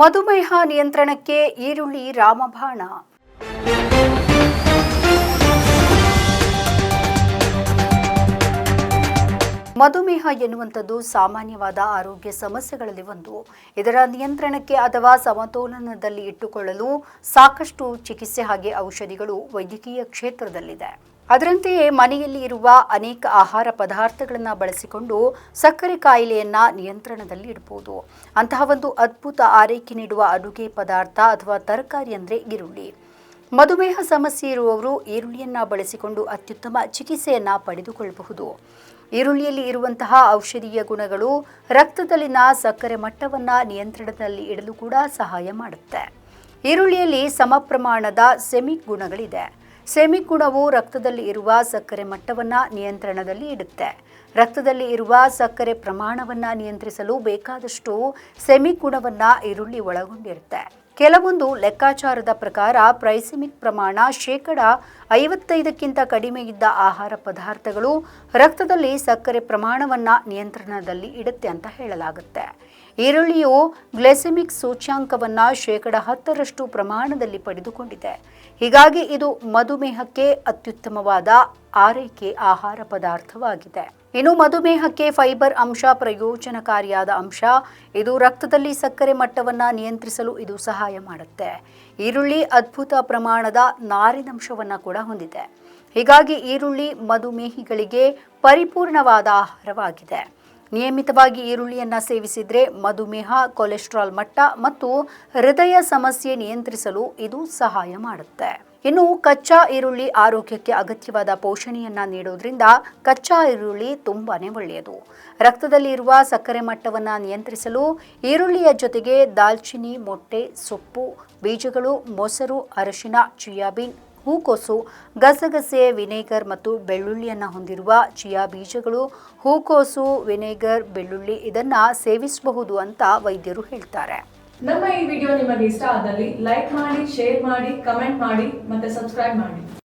ಮಧುಮೇಹ ನಿಯಂತ್ರಣಕ್ಕೆ ಈರುಳ್ಳಿ ರಾಮಬಾಣ. ಮಧುಮೇಹ ಎನ್ನುವಂಥದ್ದು ಸಾಮಾನ್ಯವಾದ ಆರೋಗ್ಯ ಸಮಸ್ಯೆಗಳಲ್ಲಿ ಒಂದು. ಇದರ ನಿಯಂತ್ರಣಕ್ಕೆ ಅಥವಾ ಸಮತೋಲನದಲ್ಲಿ ಇಟ್ಟುಕೊಳ್ಳಲು ಸಾಕಷ್ಟು ಚಿಕಿತ್ಸೆ ಹಾಗೆ ಔಷಧಿಗಳು ವೈದ್ಯಕೀಯ ಕ್ಷೇತ್ರದಲ್ಲಿದೆ. ಅದರಂತೆಯೇ ಮನೆಯಲ್ಲಿ ಇರುವ ಅನೇಕ ಆಹಾರ ಪದಾರ್ಥಗಳನ್ನು ಬಳಸಿಕೊಂಡು ಸಕ್ಕರೆ ಕಾಯಿಲೆಯನ್ನು ನಿಯಂತ್ರಣದಲ್ಲಿ ಇಡಬಹುದು ಅಂತಹ ಒಂದು ಅದ್ಭುತ ಆರೈಕೆ ನೀಡುವ ಅಡುಗೆ ಪದಾರ್ಥ ಅಥವಾ ತರಕಾರಿ ಅಂದರೆ ಈರುಳ್ಳಿ. ಮಧುಮೇಹ ಸಮಸ್ಯೆ ಇರುವವರು ಈರುಳ್ಳಿಯನ್ನು ಬಳಸಿಕೊಂಡು ಅತ್ಯುತ್ತಮ ಚಿಕಿತ್ಸೆಯನ್ನು ಪಡೆದುಕೊಳ್ಳಬಹುದು. ಈರುಳ್ಳಿಯಲ್ಲಿ ಇರುವಂತಹ ಔಷಧೀಯ ಗುಣಗಳು ರಕ್ತದಲ್ಲಿನ ಸಕ್ಕರೆ ಮಟ್ಟವನ್ನು ನಿಯಂತ್ರಣದಲ್ಲಿ ಇಡಲು ಕೂಡ ಸಹಾಯ ಮಾಡುತ್ತೆ. ಈರುಳ್ಳಿಯಲ್ಲಿ ಸಮ ಪ್ರಮಾಣದ ಸೆಮಿಕ್ ಗುಣಗಳಿದೆ. ಸೆಮಿಕ್ ಗುಣವು ರಕ್ತದಲ್ಲಿ ಇರುವ ಸಕ್ಕರೆ ಮಟ್ಟವನ್ನು ನಿಯಂತ್ರಣದಲ್ಲಿ ಇಡುತ್ತೆ. ರಕ್ತದಲ್ಲಿ ಇರುವ ಸಕ್ಕರೆ ಪ್ರಮಾಣವನ್ನು ನಿಯಂತ್ರಿಸಲು ಬೇಕಾದಷ್ಟು ಸೆಮಿಕುಣವನ್ನು ಈರುಳ್ಳಿ ಒಳಗೊಂಡಿರುತ್ತೆ. ಕೆಲವೊಂದು ಲೆಕ್ಕಾಚಾರದ ಪ್ರಕಾರ ಪ್ರೈಸೆಮಿಕ್ ಪ್ರಮಾಣ ಶೇಕಡ ಐವತ್ತೈದಕ್ಕಿಂತ ಕಡಿಮೆ ಇದ್ದ ಆಹಾರ ಪದಾರ್ಥಗಳು ರಕ್ತದಲ್ಲಿ ಸಕ್ಕರೆ ಪ್ರಮಾಣವನ್ನು ನಿಯಂತ್ರಣದಲ್ಲಿ ಇಡುತ್ತೆ ಅಂತ ಹೇಳಲಾಗುತ್ತೆ. ಈರುಳ್ಳಿಯು ಗ್ಲೆಸೆಮಿಕ್ ಸೂಚ್ಯಾಂಕವನ್ನ ಶೇಕಡ ಹತ್ತರಷ್ಟು ಪ್ರಮಾಣದಲ್ಲಿ ಪಡೆದುಕೊಂಡಿದೆ. ಹೀಗಾಗಿ ಇದು ಮಧುಮೇಹಕ್ಕೆ ಅತ್ಯುತ್ತಮವಾದ ಆರೈಕೆ ಆಹಾರ ಪದಾರ್ಥವಾಗಿದೆ. ಇನ್ನು ಮಧುಮೇಹಕ್ಕೆ ಫೈಬರ್ ಅಂಶ ಪ್ರಯೋಜನಕಾರಿಯಾದ ಅಂಶ, ಇದು ರಕ್ತದಲ್ಲಿ ಸಕ್ಕರೆ ಮಟ್ಟವನ್ನು ನಿಯಂತ್ರಿಸಲು ಇದು ಸಹಾಯ ಮಾಡುತ್ತೆ. ಈರುಳ್ಳಿ ಅದ್ಭುತ ಪ್ರಮಾಣದ ನಾರಿನಂಶವನ್ನು ಕೂಡ ಹೊಂದಿದೆ. ಹೀಗಾಗಿ ಈರುಳ್ಳಿ ಮಧುಮೇಹಿಗಳಿಗೆ ಪರಿಪೂರ್ಣವಾದ ಆಹಾರವಾಗಿದೆ. ನಿಯಮಿತವಾಗಿ ಈರುಳ್ಳಿಯನ್ನು ಸೇವಿಸಿದರೆ ಮಧುಮೇಹ, ಕೊಲೆಸ್ಟ್ರಾಲ್ ಮಟ್ಟ ಮತ್ತು ಹೃದಯ ಸಮಸ್ಯೆ ನಿಯಂತ್ರಿಸಲು ಇದು ಸಹಾಯ ಮಾಡುತ್ತೆ. ಇನ್ನು ಕಚ್ಚಾ ಈರುಳ್ಳಿ ಆರೋಗ್ಯಕ್ಕೆ ಅಗತ್ಯವಾದ ಪೋಷಣೆಯನ್ನ ನೀಡೋದ್ರಿಂದ ಕಚ್ಚಾ ಈರುಳ್ಳಿ ತುಂಬಾನೇ ಒಳ್ಳೆಯದು. ರಕ್ತದಲ್ಲಿ ಇರುವ ಸಕ್ಕರೆ ಮಟ್ಟವನ್ನು ನಿಯಂತ್ರಿಸಲು ಈರುಳ್ಳಿಯ ಜೊತೆಗೆ ದಾಲ್ಚಿನ್ನಿ ಮೊಟ್ಟೆ, ಸೊಪ್ಪು, ಬೀಜಗಳು, ಮೊಸರು ಅರಶಿನ ಚಿಯಾಬೀನ್ ಹೂಕೋಸು, ಗಸಗಸೆ, ವಿನೆಗರ್ ಮತ್ತು ಬೆಳ್ಳುಳ್ಳಿಯನ್ನು ಹೊಂದಿರುವ ಚಿಯಾ ಬೀಜಗಳು ಹೂಕೋಸು, ವಿನೆಗರ್, ಬೆಳ್ಳುಳ್ಳಿ ಇದನ್ನು ಸೇವಿಸಬಹುದು ಅಂತ ವೈದ್ಯರು ಹೇಳ್ತಾರೆ. ನಮ್ಮ ಈ ವಿಡಿಯೋ ನಿಮಗೆ ಇಷ್ಟ ಆದಲ್ಲಿ ಲೈಕ್ ಮಾಡಿ ಶೇರ್ ಮಾಡಿ ಕಮೆಂಟ್ ಮಾಡಿ ಮತ್ತೆ ಸಬ್ಸ್ಕ್ರೈಬ್ ಮಾಡಿ.